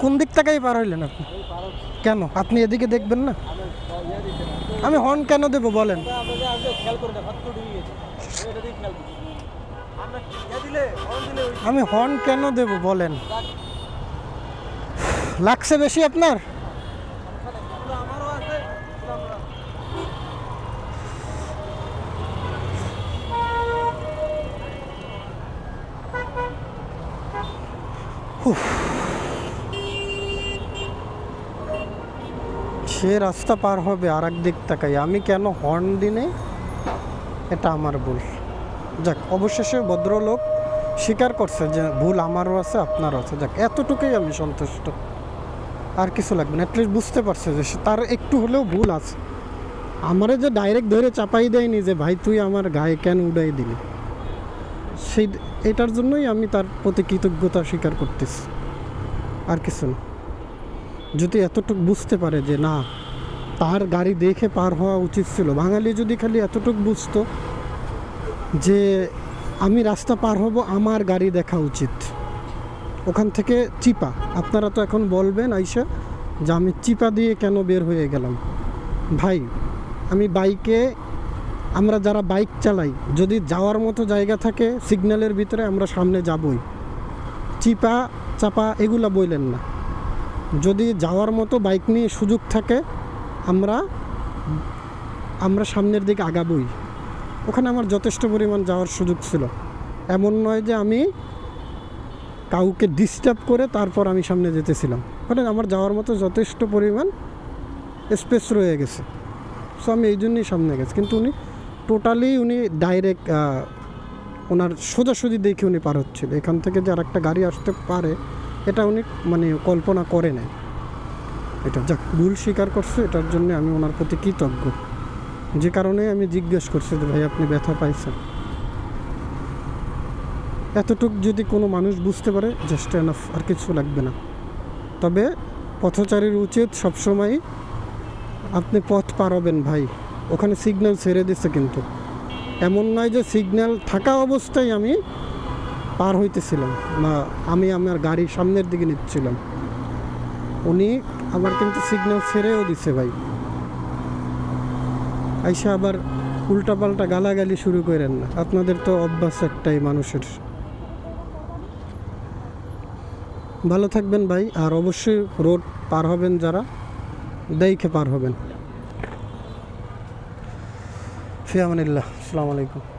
কোন দিক থেকেই পার হইলেন আপনি? কেন? আপনি এদিকে দেখবেন না? আমি হর্ন কেন দেবো বলেন? আমি হর্ন কেন দেব বলেন? লাগছে বেশি আপনার? সে রাস্তা পার হবে আর দিক তাকাই। আমি কেন হর্ন দিনে? এটা আমার ভুল। যাক, অবশেষে ভদ্রলোক স্বীকার করছে যে ভুল আমারও আছে, আপনারও আছে। যাক, এতটুকুই আমি সন্তুষ্ট। আর কিছু লাগবে না অ্যাটলিস্ট বুঝতে পারছে যে তার একটু হলেও ভুল আছে। আমারে যে ডাইরেক্ট ধরে চাপাই দেয়নি যে, ভাই, তুই আমার গায়ে কেন উড়াই দিলি? সেই এটার জন্যই আমি তার প্রতি কৃতজ্ঞতা স্বীকার করতেছি। আর কিছু না। যদি এতটুকু বুঝতে পারে যে না তার গাড়ি দেখে পার হওয়া উচিত ছিল। বাঙালি যদি খালি এতটুকু বুঝতো যে আমি রাস্তা পার হব, আমার গাড়ি দেখা উচিত। ওখান থেকে চিপা। আপনারা তো এখন বলবেন আইসা যে আমি চিপা দিয়ে কেন বের হয়ে গেলাম? ভাই, আমি বাইকে আমরা যারা বাইক চালাই, যদি যাওয়ার মতো জায়গা থাকে, সিগন্যালের ভিতরে আমরা সামনে যাবই। চিপা, চাপা, এগুলা বইলেন না। যদি যাওয়ার মতো বাইক নিয়ে সুযোগ থাকে, আমরা আমরা সামনের দিকে আগাবই। ওখানে আমার যথেষ্ট পরিমাণ যাওয়ার সুযোগ ছিল। এমন নয় যে আমি কাউকে ডিস্টার্ব করে তারপর আমি সামনে যেতেছিলাম। ওখানে আমার যাওয়ার মতো যথেষ্ট পরিমাণ স্পেস রয়ে গেছে। সো আমি এই জন্যই সামনে গেছি। কিন্তু উনি টোটালি উনি ডাইরেক্ট ওনার সোজাসুজি দেখে উনি পার হচ্ছিল। এখান থেকে যে একটা গাড়ি আসতে পারে, এটা উনি মানে কল্পনা করে নেয়। এটা যাক, ভুল স্বীকার করছে, এটার জন্য আমি ওনার প্রতি কৃতজ্ঞ। যে কারণে আমি জিজ্ঞেস করছি যে, ভাই, আপনি ব্যথা পাইছেন? এতটুক যদি কোনো মানুষ বুঝতে পারে জাস্ট এনাফ আর কিছু লাগবে না। তবে পথচারীর উচিত সবসময় আপনি পথ পারবেন ভাই। ওখানে সিগন্যাল ছেড়ে দিচ্ছে কিন্তু। এমন নয় যে সিগন্যাল থাকা অবস্থায় আমি পার হইতেছিলাম বা আমি আমার গাড়ি সামনের দিকে নিচ্ছিলাম। উনি আবার কিন্তু সিগন্যাল ছেড়েও দিছে ভাই। আইসা আবার উল্টাপাল্টা গালাগালি শুরু করেন না। আপনাদের তো অভ্যাস একটাই মানুষের। ভালো থাকবেন ভাই, আর অবশ্যই রোড পার হবেন যারা, দেখে পার হবেন। ফিয়ামানিল্লাহ আসসালামু আলাইকুম।